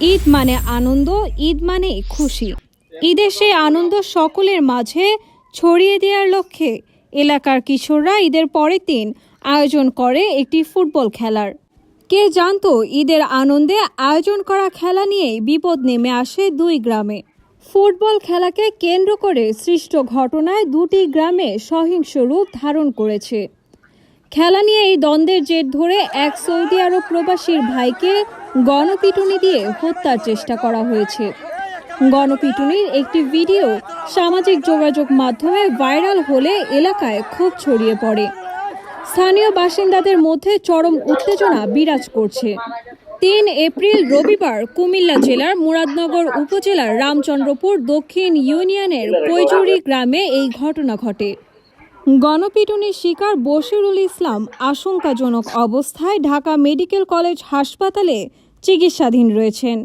ঈদ মানে আনন্দ, ঈদ মানে খুশি। ঈদের সেই আনন্দ সকলের মাঝে ছড়িয়ে দেওয়ার লক্ষ্যে এলাকার কিশোররা ঈদের পরের দিন আয়োজন করে একটি ফুটবল খেলার। কে জানতো ঈদের আনন্দে আয়োজন করা খেলা নিয়ে বিপদ নেমে আসে দুই গ্রামে। ফুটবল খেলাকে কেন্দ্র করে সৃষ্ট ঘটনায় দুটি গ্রামে সহিংস রূপ ধারণ করেছে। খেলা নিয়ে এই দ্বন্দ্বের জের ধরে এক সৌদি আরব প্রবাসীর ভাইকে গণপিটুনি দিয়ে হত্যার চেষ্টা করা হয়েছে। গণপিটুনির একটি ভিডিও সামাজিক যোগাযোগ মাধ্যমে ভাইরাল হলে এলাকায় ক্ষোভ ছড়িয়ে পড়ে। স্থানীয় বাসিন্দাদের মধ্যে চরম উত্তেজনা বিরাজ করছে। তিন এপ্রিল রবিবার কুমিল্লা জেলার মুরাদনগর উপজেলার রামচন্দ্রপুর দক্ষিণ ইউনিয়নের কৈজুরি গ্রামে এই ঘটনা ঘটে। গণপিটুনির শিকার বশিরুল ইসলাম আশঙ্কাজনক অবস্থায় ঢাকা মেডিকেল কলেজ হাসপাতালে চিকিৎসাধীন রয়েছেন।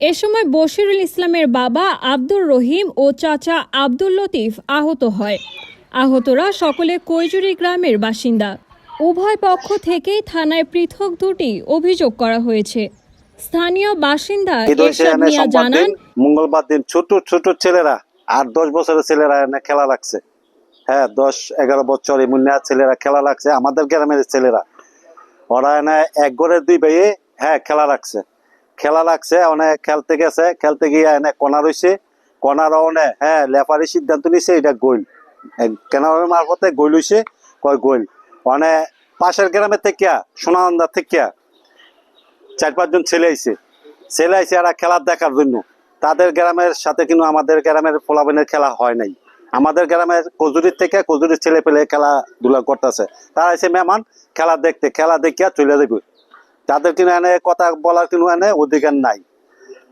এ সময় বশিরুল ইসলামের বাবা আব্দুর রহিম ও চাচা আব্দুল লতিফ আহত হয়। আহতরা সকলে কৈজুরি গ্রামের বাসিন্দা। উভয় পক্ষ থেকেই থানায় পৃথক দুটি অভিযোগ করা হয়েছে। স্থানীয় বাসিন্দা এরশাদ মিয়া জানান মঙ্গলবার দিন ছোট ছোট ছেলেরা আর দশ বছরের ছেলেরা খেলা লাগছে। হ্যাঁ দশ, এগারো বছর এমন ছেলেরা খেলা লাগছে আমাদের গ্রামের ছেলেরা। ওরা এনে এক ঘরের দুই ভাইয়ে হ্যাঁ খেলা রাখছে। খেলা লাগছে অনেক খেলতে গেছে, খেলতে গিয়ে এনে কণা রয়েছে কণার অনে হ্যাঁ লেফারি সিদ্ধান্ত নিছে, এটা গোল। কেনার মারফতে গোল হইছে, কয় গোল। মানে পাশের গ্রামের থেকে সোনানন্দা থেকে চার পাঁচজন ছেলে আইছে। ছেলে আইছে, এরা খেলা দেখার জন্য। তাদের গ্রামের সাথে কিন্তু আমাদের গ্রামের পোলাবেনের খেলা হয় নাই। আমাদের গ্রামের কজুরির থেকে কজুরির ছেলে পেলে খেলাধুলা করতেছে। তারা এসে মেহমান, খেলা দেখতে, খেলা দেখিয়া চলে যাবে তাদের কিন্তু এনে কথা বলার কিন্তু এনে অধিকার নাই।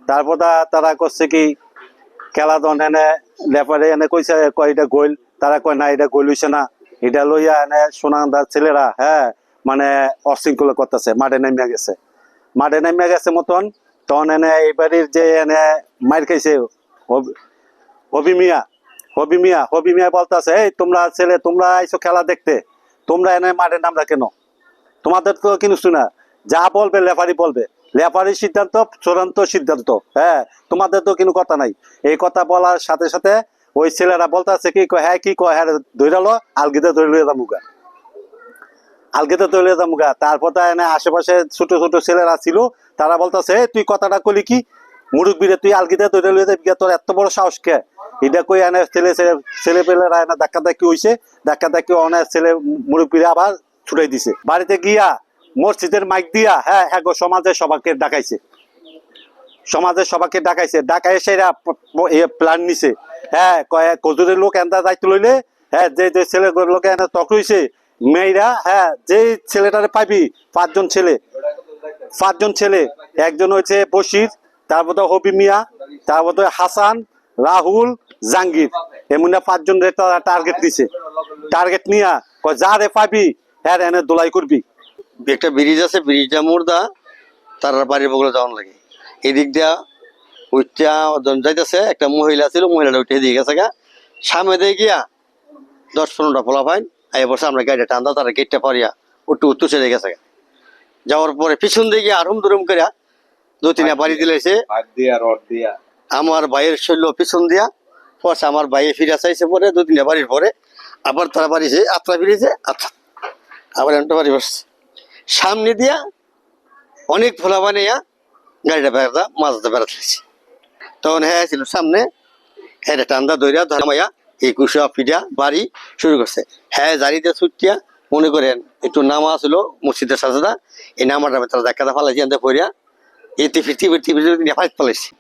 তারপর তারা করছে কি খেলা দন এনে লেপারে এনে কইছে, কয় এটা গোল। তারা কয়, না, এটা গোল হইছে না। এটা লইয়া এনে সোনান্দার ছেলেরা হ্যাঁ মানে অশৃঙ্খলা করতেছে, মাঠে নেমে গেছে। মাঠে নেমে গেছে মতন, তখন এনে এই বাড়ির যে এনে মার খাইছে হবি- হবি মিয়া হবি মিয়া বলতেছে এই তোমরা ছেলে তোমরা আইসো খেলা দেখতে। তোমরা এনে মাঠে নামরা কেন? তোমাদের তো কিছু না। যা বলবে লেফারি বলবে। লেফারির সিদ্ধান্ত চূড়ান্ত সিদ্ধান্ত। হ্যাঁ তোমাদের তো কোনো কথা নাই। এই কথা বলার সাথে সাথে ওই ছেলেরা বলতেছে কি হ্যাঁ কি কয় হ্যাঁ ধৈরালো আলগিতে ধরে লইয়া যামুগা আলগিতে ধরে লইয়া যামুগা তারপর তা এনে আশেপাশে ছোট ছোট ছেলেরা ছিল তারা বলতেছে "এই, তুই কথাটা কলি কি? মুরুব্বিরে তুই আলগিতে ধরে লইয়া যাবি তোর এত বড় সাহস কে? এটা কই এনে ছেলে ছেলে ছেলে পেলেরা এনে ধাক্কা ধাক্কি হইছে ধাক্কা ধাক্কি অনেক ছেলে মুরব্বীরা আবার ছুটাই দিছে। বাড়িতে গিয়া মসজিদের মাইক দিয়া হ্যাঁ হ্যাঁ গো, সমাজে সবাইকে ডাকাইছে। সমাজের সবাইকে ডাকাইছে। ডাকাই সেরা প্ল্যান নিছে। হ্যাঁ কজুরের লোক এন্দা দায়িত্ব লইলে হ্যাঁ যে যে ছেলে লোকে এনে তক রইছে মেয়েরা হ্যাঁ যে ছেলেটারে পাইবি পাঁচজন ছেলে। পাঁচজন ছেলে। একজন হয়েছে বশির তারপর হবি মিয়া তারপর হাসান রাহুল জাঙ্গির এমনি পাঁচজন টার্গেট দিছে। টার্গেট নিয়া কয় যা রে পাবি হ্যাঁ এনে দোলাই করবি। একটা ব্রিজ আছে ব্রিজটা মোড়দা তার বাড়ির বগলে যাওয়ান লাগে। এদিক দিয়া জন যাইতেছে একটা মহিলা ছিল মহিলাটা উঠে দিয়ে গেছে গা। সামনে দিয়ে গিয়া দশ পনেরোটা ফলা ফাইন এই বছর আমরা গাড়িটা টান্দা তারা গেটটা পারিয়া উঠতে উত্তর চলে গেছে গা। যাওয়ার পরে পিছন দিয়ে গিয়া আরম দুরম করিয়া দু তিনটা বাড়ি দিলেছে দিয়া রড দিয়া। আমার ভাইয়ের শৈল পিছন দিয়া, পরে আমার ভাইয়ে ফিরে চাইছে পরে দু তিনটা বাড়ির পরে। আবার তারা বাড়িছে আত্রা ফিরেছে আচ্ছা আবার একটা বাড়ি বসছে। সামনে দিয়া অনেক ফোলা বানিয়া গাড়িটা বেড়াতা মাঝতে বেড়াতেছে তখন হ্যাঁ ছিল সামনে হ্যাঁ টান্দা দইরা ধর্মাইয়া এই কুশা ফিডা বাড়ি শুরু করছে। হ্যাঁ জারিতে ছুটিয়া মনে করেন, একটু নামা ছিল মসজিদের সাজাদা, এই নামাটা তারা দেখা ফালাইছি আনতে পড়িয়া এতে পালাইছি।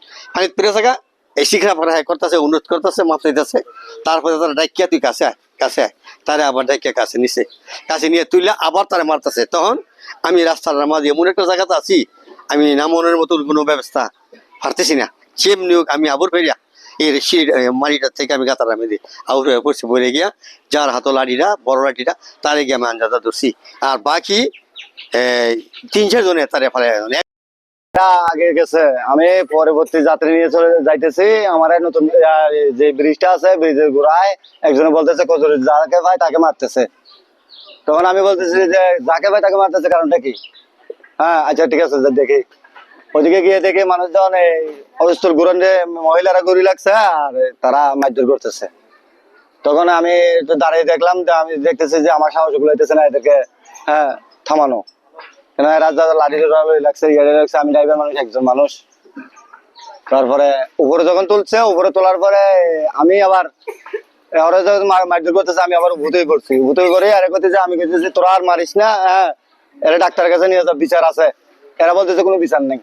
থাকা এই শিখরা পরে করতেছে করতেছে তারপরে তারা ডাকিয়া তুই কাছে কাছে তারে আবার ডাকিয়া কাছে নিছে। কাছে নিয়ে তুইলে আবার তারা মারতেছে। তখন আমি রাস্তার মাঝে এমন একটা জায়গাতে আছি, আমি নামনের মতো কোনো ব্যবস্থা পারতেছি না। যেমনি হোক আমি আবর ফেরিয়া এই সিঁড়ি মাটিটা থেকে আমি গাতার নামে দিই। আবর হয়ে পড়ছি, পড়ে গিয়া যার হাতো লাঠিটা, বড় লাঠিটা, তারে গিয়ে আমি আঞ্জাদা ধরছি। আর বাকি তিন, চার জনে তারে ফেলে আমি পরবর্তী যাত্রী নিয়ে চলে যাইতেছি। আমার নতুন যে ব্রিজটা আছে, ব্রিজের গোড়ায় একজনে বলতেছে, কচুরি, যাকে ভাই তাকে মারতেছে। তখন আমি বলতেছি যে, যাকে ভাই তাকে মারতেছে, কারণটা কি? হ্যাঁ আচ্ছা ঠিক আছে দেখি। ওদিকে গিয়ে দেখে মানুষজন এই অবস্থল ঘুরন মহিলারা ঘুরি লাগছে, আর তারা মারধর করতেছে। তখন আমি দাঁড়িয়ে দেখলাম, যে আমি দেখতেছি যে আমার সাহস গুলাইতেছে না, এদেরকে হ্যাঁ থামানো। কেন এরা যা লাঠি লাগছে ইয়ে লাগছে আমি ড্রাইভার মানুষ, একজন মানুষ। তারপরে উপরে যখন তুলছে, উপরে তোলার পরে আমি আবার ওরা যখন মার- মারধর করতেছে, আমি আবার ভূতই করছি ভূতই করে আরে করতেছে আমি তোরা আর মারিস না হ্যাঁ এরা ডাক্তারের কাছে নিয়ে যা বিচার আছে। এরা বলতেছে, কোনো বিচার নেই।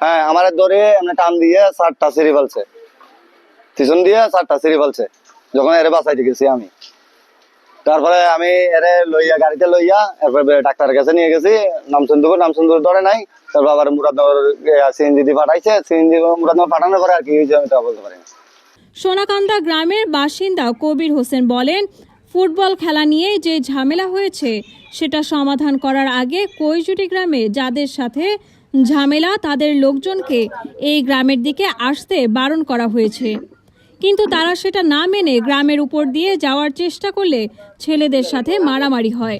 হ্যাঁ আমার ধরে এমনি টান দিয়ে চারটা সিঁড়ি ফেলছে। পিছন দিয়ে চারটা সিঁড়ি ফেলছে। যখন এরে বাঁচাইতে গেছি আমি। তারপরে আমি এরে লইয়া, গাড়িতে লইয়া, এরপরে ডাক্তারের কাছে নিয়ে গেছি নামচন্দ্রপুর নামচন্দ্রপুর ধরে নাই। তারপর আবার মুরাদনগর সিএনজি দিয়ে পাঠাইছে, সিএনজি মুরাদনগর পাঠানোর পরে আর কি হয়েছে আমি তা বলতে পারি সোনাকান্দা গ্রামের বাসিন্দা কবির হোসেন বলেন, ফুটবল খেলা নিয়ে যে ঝামেলা হয়েছে, সেটা সমাধান করার আগে কৈজুটি গ্রামে যাদের সাথে ঝামেলা, তাদের লোকজনকে এই গ্রামের দিকে আসতে বারণ করা হয়েছে। কিন্তু তারা সেটা না মেনে গ্রামের উপর দিয়ে যাওয়ার চেষ্টা করলে ছেলেদের সাথে মারামারি হয়।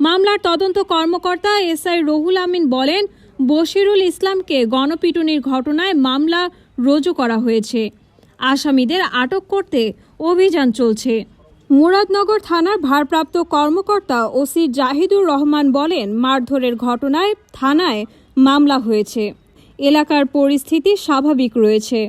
মামলার তদন্ত কর্মকর্তা এসআই রহুল আমিন বলেন, বশিরুল ইসলামকে গণপিটুনির ঘটনায় মামলা রুজু করা হয়েছে। আসামিদের আটক করতে অভিযান চলছে। মুরাদনগর থানার ভারপ্রাপ্ত কর্মকর্তা ওসি জাহিদুর রহমান বলেন, মারধরের ঘটনায় থানায় মামলা হয়েছে। এলাকার পরিস্থিতি স্বাভাবিক রয়েছে।